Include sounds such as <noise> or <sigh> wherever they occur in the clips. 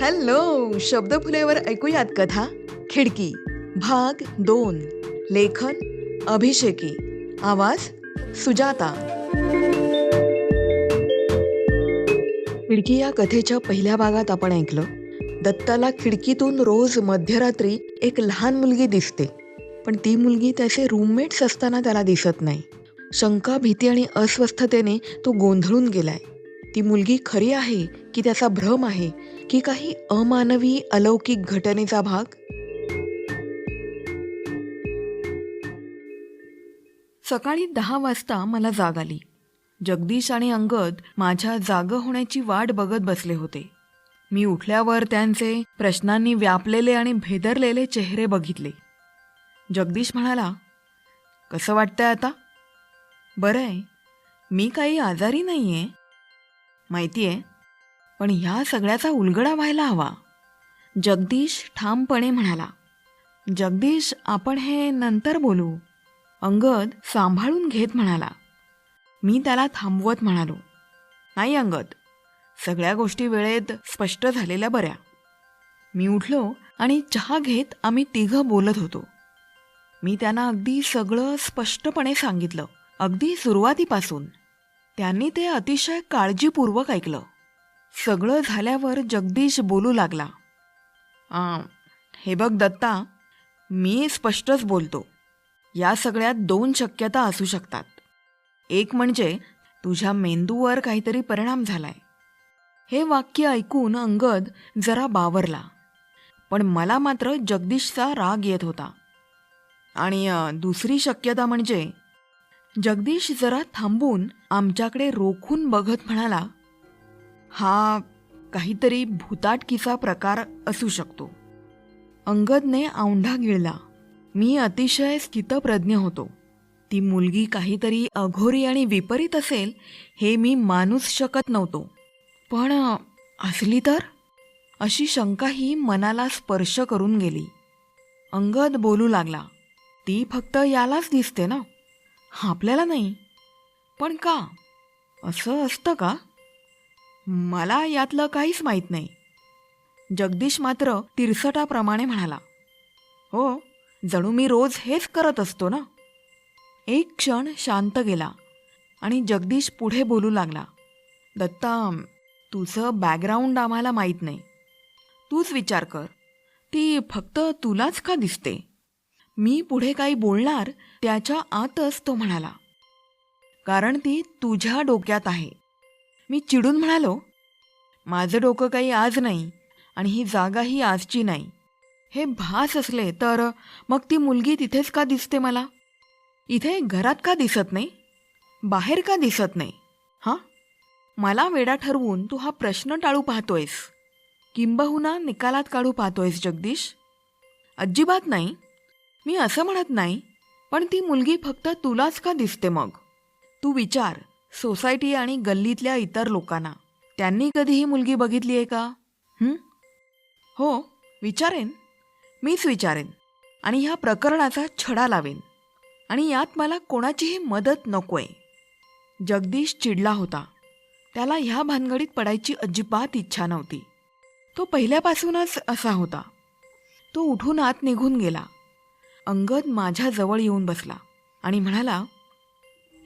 Hello शब्दफुलेवर ऐकूयात कथा? खिडकी भाग दोन लेखन अभिषेकी आवाज सुजाता. खिडकी या कथेच्या पहिल्या भागात आपण ऐकलं दत्ताला खिडकीतून रोज मध्यरात्री एक लहान मुलगी दिसते पण ती मुलगी त्याचे रूममेट्स असताना त्याला दिसत नाही. शंका भीती आणि अस्वस्थतेने तो गोंधळून गेलाय. ती मुलगी खरी आहे की त्याचा भ्रम आहे की काही अमानवी अलौकिक घटनेचा भाग? सकाळी दहा वाजता मला जाग आली. जगदीश आणि अंगद माझ्या जाग होण्याची वाट बघत बसले होते. मी उठल्यावर त्यांचे प्रश्नांनी व्यापलेले आणि भेदरलेले चेहरे बघितले. जगदीश म्हणाला कसं वाटतंय आता? बरं आहे मी काही आजारी नाही आहे माहिती आहे पण ह्या सगळ्याचा उलगडा व्हायला हवा. जगदीश ठामपणे म्हणाला जगदीश आपण हे नंतर बोलू. अंगद सांभाळून घेत म्हणाला मी त्याला थांबवत म्हणालो. नाही अंगद सगळ्या गोष्टी वेळेत स्पष्ट झालेल्या बऱ्या. मी उठलो आणि चहा घेत आम्ही तिघं बोलत होतो. मी त्यांना अगदी सगळं स्पष्टपणे सांगितलं. अगदी सुरुवातीपासून त्यांनी ते अतिशय काळजीपूर्वक ऐकलं. सगळं झाल्यावर जगदीश बोलू लागला. हे बघ दत्ता मी स्पष्टच बोलतो. या सगळ्यात दोन शक्यता असू शकतात. एक म्हणजे तुझ्या मेंदूवर काहीतरी परिणाम झालाय. हे वाक्य ऐकून अंगद जरा बावरला. पण मला मात्र जगदीशचा राग येत होता. आणि दुसरी शक्यता म्हणजे जगदीश जरा थांबून आमच्याकडे रोखून बघत म्हणाला हा काहीतरी भूताटकीचा प्रकार असू शकतो. अंगदने औंढा गिळला. मी अतिशय स्थितप्रज्ञ होतो. ती मुलगी काहीतरी अघोरी आणि विपरीत असेल हे मी मानूच शकत नव्हतो. पण असली तर? अशी शंकाही मनाला स्पर्श करून गेली. अंगद बोलू लागला ती फक्त यालाच दिसते ना? आपल्याला नाही. पण का? असं असतं का? मला यातलं काहीच माहीत नाही. जगदीश मात्र तिरसटाप्रमाणे म्हणाला. हो जणू मी रोज हेच करत असतो ना? एक क्षण शांत गेला आणि जगदीश पुढे बोलू लागला. दत्ता तुझं बॅकग्राऊंड आम्हाला माहीत नाही. तूच विचार कर. ती फक्त तुलाच का दिसते? मी पुढे काही बोलणार त्याच्या आतच तो म्हणाला. कारण ती तुझ्या डोक्यात आहे. मी चिडून म्हणालो माझं डोकं काही आज नाही आणि ही जागा ही आजची नाही. हे भास असले तर मग ती मुलगी तिथेच का दिसते मला? इथे घरात का दिसत नाही? बाहेर का दिसत नाही? हां? मला वेडा ठरवून तू हा प्रश्न टाळू पाहतोयस. किंबहुना निकालात काढू पाहतोयस जगदीश. अजिबात नाही. मी असं म्हणत नाही पण ती मुलगी फक्त तुलाच का दिसते मग? तू विचार सोसायटी आणि गल्लीतल्या इतर लोकांना. त्यांनी कधी ही मुलगी बघितली आहे का हो विचारेन. मीच विचारेन. आणि ह्या प्रकरणाचा छडा लावेन. आणि यात मला कोणाचीही मदत नकोय. जगदीश चिडला होता. त्याला ह्या भानगडीत पडायची अजिबात इच्छा नव्हती. तो पहिल्यापासूनच असा होता. तो उठून आत निघून गेला. अंगद माझ्याजवळ येऊन बसला आणि म्हणाला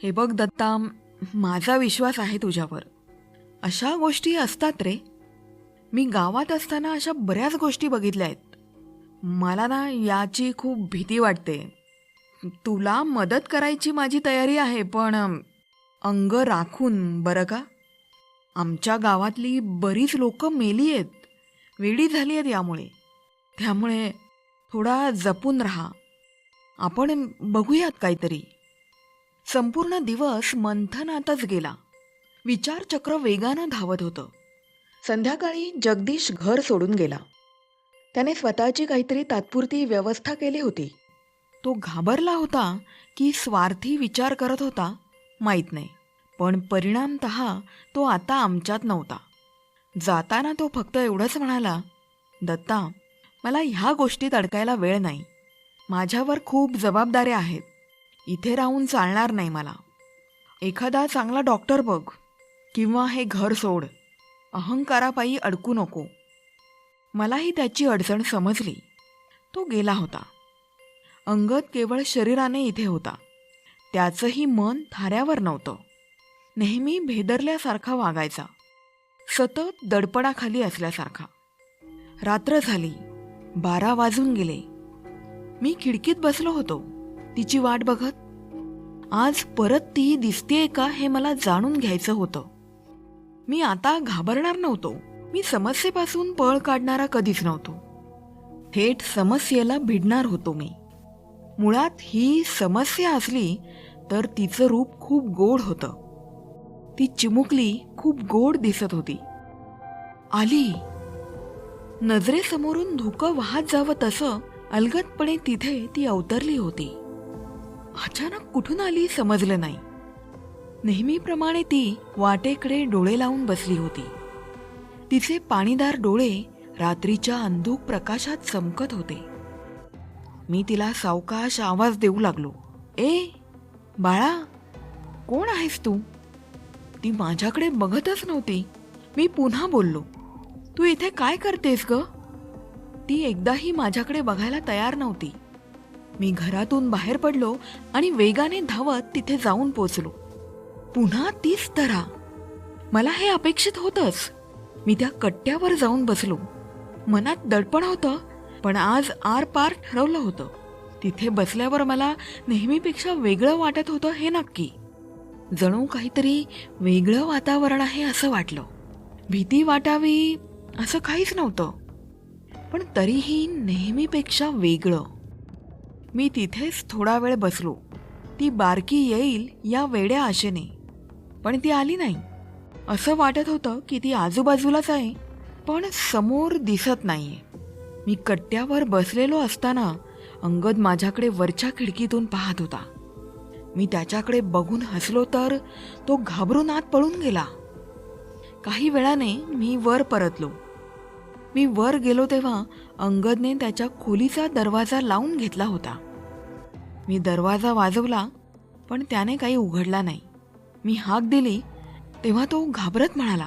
हे बघ दत्ता माझा विश्वास आहे तुझ्यावर. अशा गोष्टी असतात रे. मी गावात असताना अशा बऱ्याच गोष्टी बघितल्या आहेत. मला ना याची खूप भीती वाटते. तुला मदत करायची माझी तयारी आहे पण अंग राखून बरं का? आमच्या गावातली बरीच लोकं मेली आहेत. वेडी झाली आहेत यामुळे. त्यामुळे थोडा जपून राहा. आपण बघूयात काहीतरी. संपूर्ण दिवस मंथनातच गेला. विचारचक्र वेगानं धावत होतं. संध्याकाळी जगदीश घर सोडून गेला. त्याने स्वतःची काहीतरी तात्पुरती व्यवस्था केली होती. तो घाबरला होता की स्वार्थी विचार करत होता माहीत नाही. पण परिणामत तो आता आमच्यात नव्हता. जाताना तो फक्त एवढंच म्हणाला दत्ता मला ह्या गोष्टीत अडकायला वेळ नाही. माझ्यावर खूप जबाबदाऱ्या आहेत. इथे राहून चालणार नाही मला. एखादा चांगला डॉक्टर बघ. किंवा हे घर सोड. अहंकारापायी अडकू नको. मलाही त्याची अडचण समजली. तो गेला होता. अंगद केवळ शरीराने इथे होता. त्याचंही मन थाऱ्यावर नव्हतं. नेहमी भेदरल्यासारखा वागायचा. सतत दडपणाखाली असल्यासारखा. रात्र झाली. बारा वाजून गेले. मी खिडकीत बसलो होतो. तिची वाट बघत आज परत ती दिसतेय का हे मला जाणून घ्यायचं होतं. मी आता घाबरणार नव्हतो. मी समस्येपासून पळ काढणारा कधीच नव्हतो. थेट समस्येला भिडणार होतो मी. मुळात ही समस्या असली तर तिचं रूप खूप गोड होतं. ती चिमुकली खूप गोड दिसत होती. आली. नजरेसमोरून धुकं वाहत जावं तसं अलगदपणे तिथे ती अवतरली होती. अचानक कुठून आली समजलं नाही. नेहमीप्रमाणे ती वाटेकडे डोळे लावून बसली होती. तिचे पाणीदार डोळे रात्रीच्या अंधुक प्रकाशात चमकत होते. मी तिला सावकाश आवाज देऊ लागलो. ए बाळा कोण आहेस तू? ती माझ्याकडे बघतच नव्हती. मी पुन्हा बोललो. तू इथे काय करतेस ग? ती एकदाही माझ्याकडे बघायला तयार नव्हती. मी घरातून बाहेर पडलो आणि वेगाने धावत तिथे जाऊन पोचलो. पुन्हा तीच तरा. मला हे अपेक्षित होतंच. मी त्या कट्ट्यावर जाऊन बसलो. मनात दडपण होतं पण आज आर पार ठरवलं होतं. तिथे बसल्यावर मला नेहमीपेक्षा वेगळं वाटत होतं हे नक्की. जणू काहीतरी वेगळं वातावरण आहे असं वाटलं. भीती वाटावी असं काहीच नव्हतं. पण तरीही नेहमीपेक्षा वेगळं. मी तिथेच थोडा वेळ बसलो. ती बारकी येईल या वेड्या आशेने. पण ती आली नाही. असं वाटत होतं की ती आजूबाजूलाच आहे पण समोर दिसत नाहीये. मी कट्ट्यावर बसलेलो असताना अंगद माझ्याकडे वरच्या खिडकीतून पाहत होता. मी त्याच्याकडे बघून हसलो तर तो घाबरून आत पळून गेला. काही वेळाने मी वर परतलो. मी वर गेलो तेव्हा अंगदने त्याच्या खोलीचा दरवाजा लावून घेतला होता. मी दरवाजा वाजवला पण त्याने काही उघडला नाही. मी हाक दिली तेव्हा तो घाबरत म्हणाला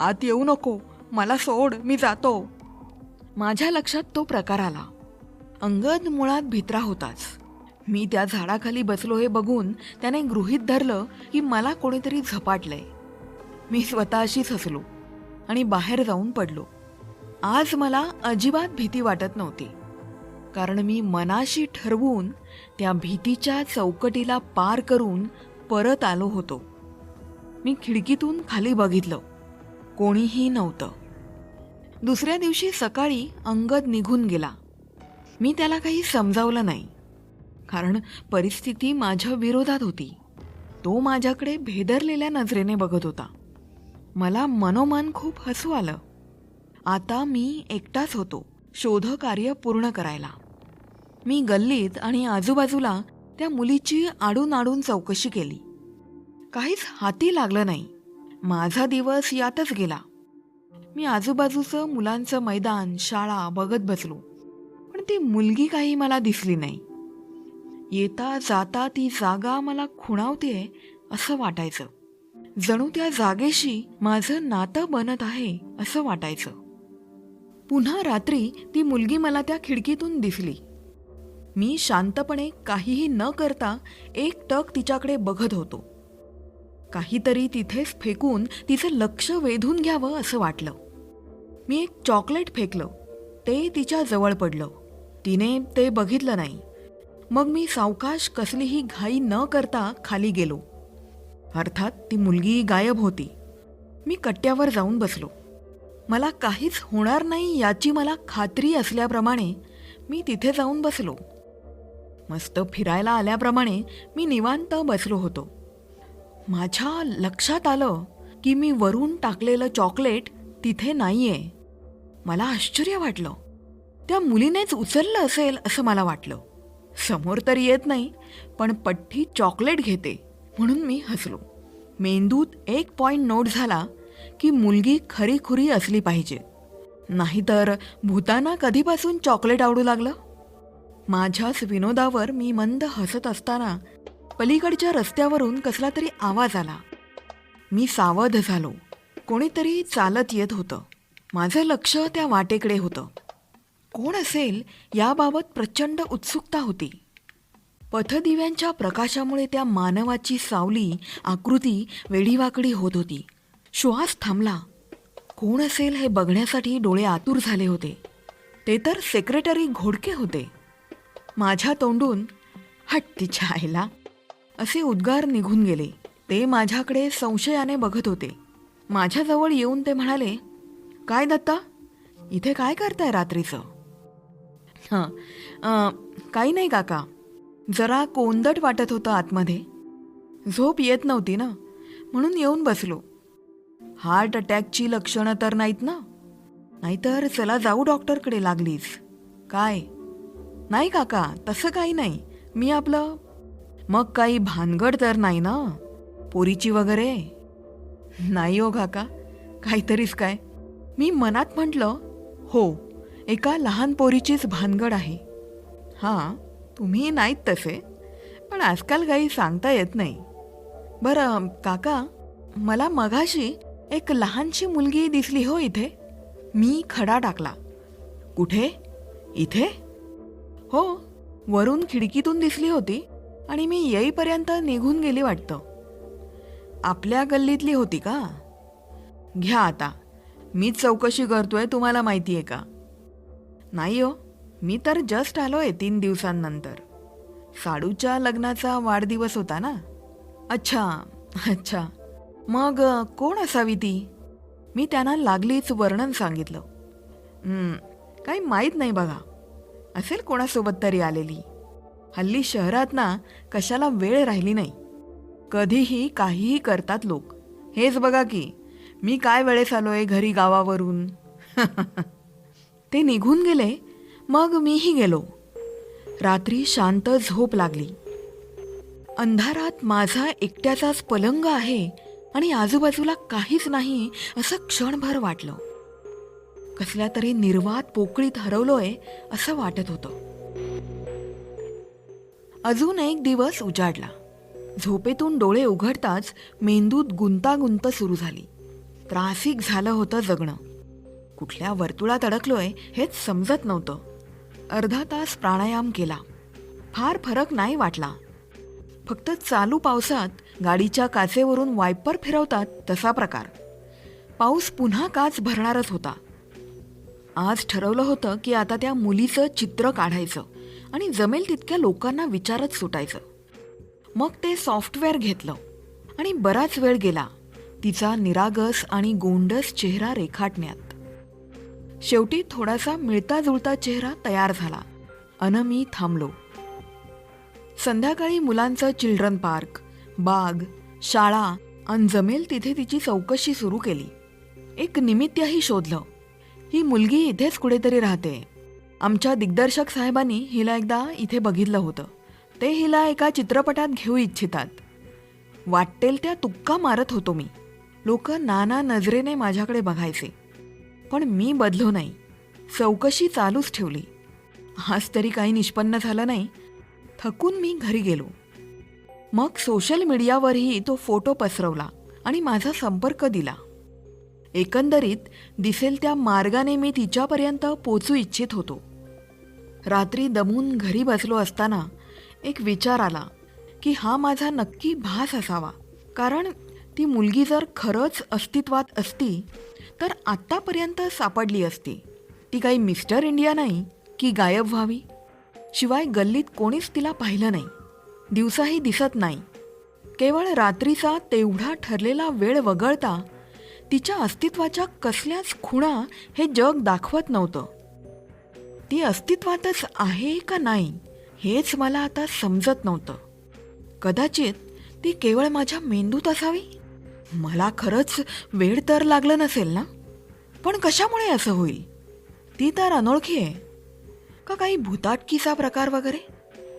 आत येऊ नको मला सोड मी जातो. माझ्या लक्षात तो प्रकार आला. अंगद मुळात भित्रा होताच. मी त्या झाडाखाली बसलो हे बघून त्याने गृहीत धरलं की मला कोणीतरी झपाटलंय. मी स्वतःशीच हसलो आणि बाहेर जाऊन पडलो. आज मला अजिबात भीती वाटत नव्हती. कारण मी मनाशी ठरवून त्या भीतीच्या चौकटीला पार करून परत आलो होतो. मी खिडकीतून खाली बघितलं. कोणीही नव्हतं. दुसऱ्या दिवशी सकाळी अंगद निघून गेला. मी त्याला काही समजावलं नाही. कारण परिस्थिती माझ्या विरोधात होती. तो माझ्याकडे भेदरलेल्या नजरेने बघत होता. मला मनोमन खूप हसू आलं. आता मी एकटाच होतो. शोधकार्य पूर्ण करायला. मी गल्लीत आणि आजूबाजूला त्या मुलीची आडून आडून चौकशी केली. काहीच हाती लागलं नाही. माझा दिवस यातच गेला. मी आजूबाजूचं मुलांचं मैदान शाळा बघत बसलो. पण ती मुलगी काही मला दिसली नाही. येता जाता ती जागा मला खुणावतेय असं वाटायचं. जणू त्या जागेशी माझं नातं बनत आहे असं वाटायचं. पुन्हा रात्री ती मुलगी मला त्या खिडकीतून दिसली. मी शांतपणे काहीही न करता एक टक तिच्याकडे बघत होतो. काहीतरी तिथेच फेकून तिचं लक्ष वेधून घ्यावं असं वाटलं. मी एक चॉकलेट फेकलं. ते तिच्या जवळ पडलं. तिने ते बघितलं नाही. मग मी सावकाश कसलीही घाई न करता खाली गेलो. अर्थात ती मुलगी गायब होती. मी कट्ट्यावर जाऊन बसलो. मला काहीच होणार नाही याची मला खात्री असल्याप्रमाणे मी तिथे जाऊन बसलो. मस्त फिरायला आल्याप्रमाणे मी निवांत बसलो होतो. माझ्या लक्षात आलं की मी वरून टाकलेलं चॉकलेट तिथे नाहीये. मला आश्चर्य वाटलं. त्या मुलीनेच उचललं असेल असं मला वाटलं. समोर तर येत नाही पण पठ्ठी चॉकलेट घेते म्हणून मी हसलो. मेंदूत एक पॉईंट नोट झाला की मुलगी खरीखुरी असली पाहिजे. नाहीतर भूताना कधीपासून चॉकलेट आवडू लागलं? माझ्याच विनोदावर मी मंद हसत असताना पलीकडच्या रस्त्यावरून कसला तरी आवाज आला. मी सावध झालो. कोणीतरी चालत येत होतं. माझं लक्ष त्या वाटेकडे होतं. कोण असेल याबाबत प्रचंड उत्सुकता होती. पथदिव्यांच्या प्रकाशामुळे त्या मानवाची सावली आकृती वेडीवाकडी होत होती. श्वास थांबला. कोण असेल हे बघण्यासाठी डोळे आतुर झाले होते. ते तर सेक्रेटरी घोडके होते. माझ्या तोंडून हट तिच्या आईला. असे उद्गार निघून गेले. ते माझ्याकडे संशयाने बघत होते. माझ्याजवळ येऊन ते म्हणाले काय दत्ता? इथे काय करताय रात्रीचं? हां काही नाही काका. जरा कोंदट वाटत होतं आतमध्ये. झोप येत नव्हती ना म्हणून येऊन बसलो. हार्ट अटॅकची लक्षणं तर नाहीत ना? नाहीतर चला जाऊ डॉक्टरकडे लागलीच. काय? नाही काका तसं काही नाही. मी आपलं मग काही भानगड तर नाही ना? पोरीची वगैरे? नाही हो काका काहीतरीच काय. मी मनात म्हटलं हो एका लहान पोरीचीच भानगड आहे. हां तुम्ही नाहीत तसे पण आजकाल काही सांगता येत नाही. बरं काका मला मघाशी एक लहानशी मुलगी दिसली हो इथे. मी खडा टाकला. कुठे? इथे? हो वरून खिडकीतून दिसली होती आणि मी येईपर्यंत निघून गेली वाटतं. आपल्या गल्लीतली होती का? घ्या आता. मीच चौकशी करतोय तुम्हाला माहिती आहे का? नाही हो मी तर जस्ट आलो आहे तीन दिवसांनंतर. साडूच्या लग्नाचा वाढदिवस होता ना? अच्छा अच्छा. मग कोण असावी ती? मी त्यांना लागलीच वर्णन सांगितलं. काही माहीत नाही बघा. असेल कोणासोबत तरी आलेली. हल्ली शहरात ना कशाला वेळ राहिली नाही. कधीही काहीही करतात लोक. हेच बघा की मी काय वेळेस आलोय घरी गावावरून? <laughs> ते निघून गेले मग मीही गेलो. रात्री शांत झोप लागली. अंधारात माझा एकट्याचाच पलंग आहे आणि आजूबाजूला काहीच नाही असं क्षणभर वाटलं. कसल्या तरी निर्वात पोकळीत हरवलोय असं वाटत होतं. अजून एक दिवस उजाडला. झोपेतून डोळे उघडताच मेंदूत गुंतागुंत सुरू झाली. त्रासिक झालं होतं जगणं. कुठल्या वर्तुळात अडकलोय हेच समजत नव्हतं. अर्धा तास प्राणायाम केला. फार फरक नाही वाटला. फक्त चालू पावसात गाडीच्या काचेवरून वायपर फिरवतात तसा प्रकार. पाऊस पुन्हा काच भरणारच होता. आज ठरवलं होतं की आता त्या मुलीचं चित्र काढायचं आणि जमेल तितक्या लोकांना विचारत सुटायचं. मग ते सॉफ्टवेअर घेतलं आणि बराच वेळ गेला तिचा निरागस आणि गोंडस चेहरा रेखाटण्यात. शेवटी थोडासा मिळता जुळता चेहरा तयार झाला. अन मी थांबलो. संध्याकाळी मुलांचं चिल्ड्रन पार्क. बाग शाळा आणि जमेल तिथे तिची चौकशी सुरू केली. एक निमित्तही शोधलं. ही मुलगी इथेच कुठेतरी राहते. आमच्या दिग्दर्शक साहेबांनी हिला एकदा इथे बघितलं होतं. ते हिला एका चित्रपटात घेऊ इच्छितात. वाटेल त्या तुक्का मारत होतो मी. लोक नाना नजरेने माझ्याकडे बघायचे. पण मी बदलो नाही. चौकशी चालूच ठेवली. आज तरी काही निष्पन्न झालं नाही. थकून मी घरी गेलो. मग सोशल मीडियावरही तो फोटो पसरवला आणि माझा संपर्क दिला. एकंदरीत दिसेल त्या मार्गाने मी तिच्यापर्यंत पोचू इच्छित होतो. रात्री दमून घरी बसलो असताना एक विचार आला की हा माझा नक्की भास असावा. कारण ती मुलगी जर खरंच अस्तित्वात असती तर आत्तापर्यंत सापडली असती. ती काही मिस्टर इंडिया नाही की गायब व्हावी? शिवाय गल्लीत कोणीच तिला पाहिलं नाही. दिवसाही दिसत नाही. केवळ रात्रीचा तेवढा ठरलेला वेळ वगळता तिच्या अस्तित्वाच्या कसल्याच खुणा हे जग दाखवत नव्हतं. ती अस्तित्वातच आहे का नाही हेच मला आता समजत नव्हतं. कदाचित ती केवळ माझ्या मेंदूत असावी? मला खरंच वेळ तर लागलं नसेल ना? पण कशामुळे असं होईल? ती तर अनोळखी आहे. का काही भूताटकीचा प्रकार वगैरे?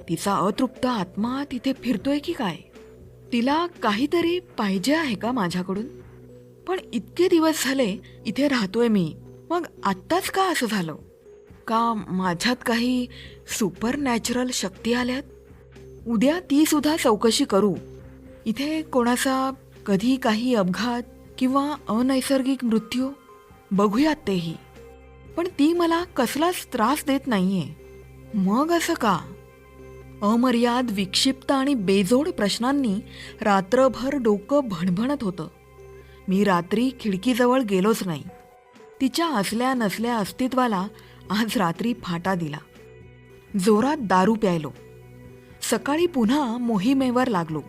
तिचा अतृप्त आत्मा तिथे फिरतोय की काय? तिला काहीतरी पाहिजे आहे का माझ्याकडून? पण इतके दिवस झाले इथे राहतोय मी. मग आत्ताच का असं झालं? का माझ्यात काही सुपर नॅचरल शक्ती आल्यात? उद्या ती सुद्धा चौकशी करू. इथे कोणाचा कधी काही अपघात किंवा अनैसर्गिक मृत्यू? बघूयात तेही. पण ती मला कसलाच त्रास देत नाहीये. मग असं का? अमर्याद विक्षिप्त आणि बेजोड प्रश्नांनी रात्रभर डोकं भणभणत होतं. मी रात्री खिडकीजवळ गेलोच नाही. तिच्या असल्या नसल्या अस्तित्वाला आज रात्री फाटा दिला. जोरात दारू प्यायलो. सकाळी पुन्हा मोहिमेवर लागलो.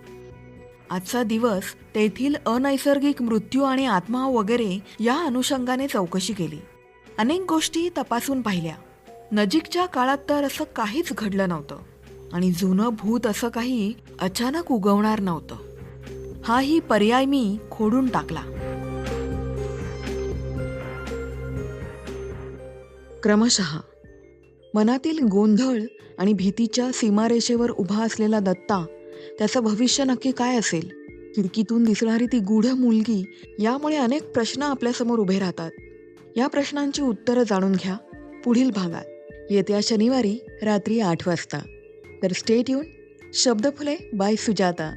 आजचा दिवस तेथील अनैसर्गिक मृत्यू आणि आत्मा वगैरे या अनुषंगाने चौकशी केली. अनेक गोष्टी तपासून पाहिल्या. नजीकच्या काळात तर असं काहीच घडलं नव्हतं. आणि जुनं भूत असं काही अचानक उगवणार नव्हतं. हाही पर्याय मी खोडून टाकला. क्रमशः मनातील गोंधळ आणि भीतीच्या सीमारेषेवर उभा असलेला दत्ता त्याचं भविष्य नक्की काय असेल? खिडकीतून दिसणारी ती गूढ मुलगी यामुळे अनेक प्रश्न आपल्यासमोर उभे राहतात. या प्रश्नांची उत्तरं जाणून घ्या पुढील भागात. येत्या शनिवारी रात्री आठ वाजता. तर स्टेट येऊन शब्द फुले बाय सुजाता.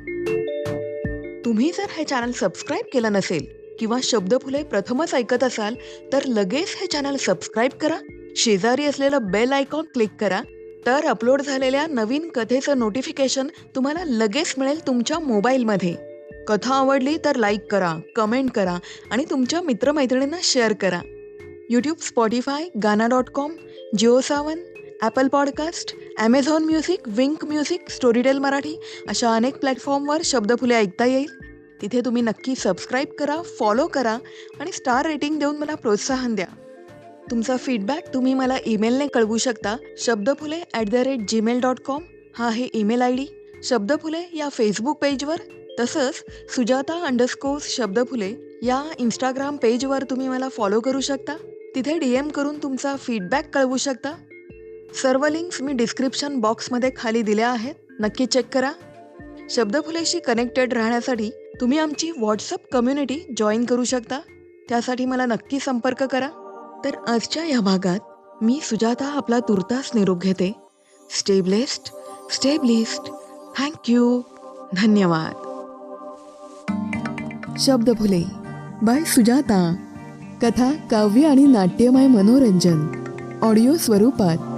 तुम्ही जर हे चॅनल सबस्क्राईब केलं नसेल किंवा शब्द फुले प्रथमच ऐकत असाल तर लगेच हे चॅनल सबस्क्राईब करा. शेजारी असलेलं बेल आयकॉन क्लिक करा. तर अपलोड झालेल्या नवीन कथेचं नोटिफिकेशन तुम्हाला लगेच मिळेल तुमच्या मोबाईलमध्ये कथा आवडली तर लाईक करा कमेंट करा आणि तुमच्या मित्रमैत्रिणींना शेअर करा. YouTube Spotify Gaana dot com Jio Saavn Apple podcast Amazon music Wink music Storytel Marathi अशा अनेक प्लॅटफॉर्मवर शब्दफुले ऐकता येईल. तिथे तुम्ही नक्की सबस्क्राईब करा फॉलो करा आणि स्टार रेटिंग देऊन मला प्रोत्साहन द्या. तुमचा फीडबॅक तुम्ही मला ईमेलने कळवू शकता. Shabdphule at the rate Gmail dot com हा आहे ईमेल आय डी शब्दफुले या फेसबुक पेजवर तसंच सुजाता अंडरस्कोर्स शब्दफुले या इंस्टाग्राम पेजवर तुम्ही मला फॉलो करू शकता. तिथे डी एम करून तुमचा फीडबॅक कळवू शकता. सर्व लिंक्स मी डिस्क्रिप्शन बॉक्समध्ये खाली दिल्या आहेत. नक्की चेक करा. शब्दफुलेशी कनेक्टेड राहण्यासाठी तुम्ही आमची व्हॉट्सअप कम्युनिटी जॉईन करू शकता. त्यासाठी मला नक्की संपर्क करा. तर आजच्या या भागात मी सुजाता आपला तुर्तास निरोप घेते. स्टेबलेस्ट स्टेबलिस्ट थँक्यू धन्यवाद. शब्दफुले बाय सुजाता. कथा काव्य आणि नाट्यमय मनोरंजन. ऑडिओ स्वरूपात.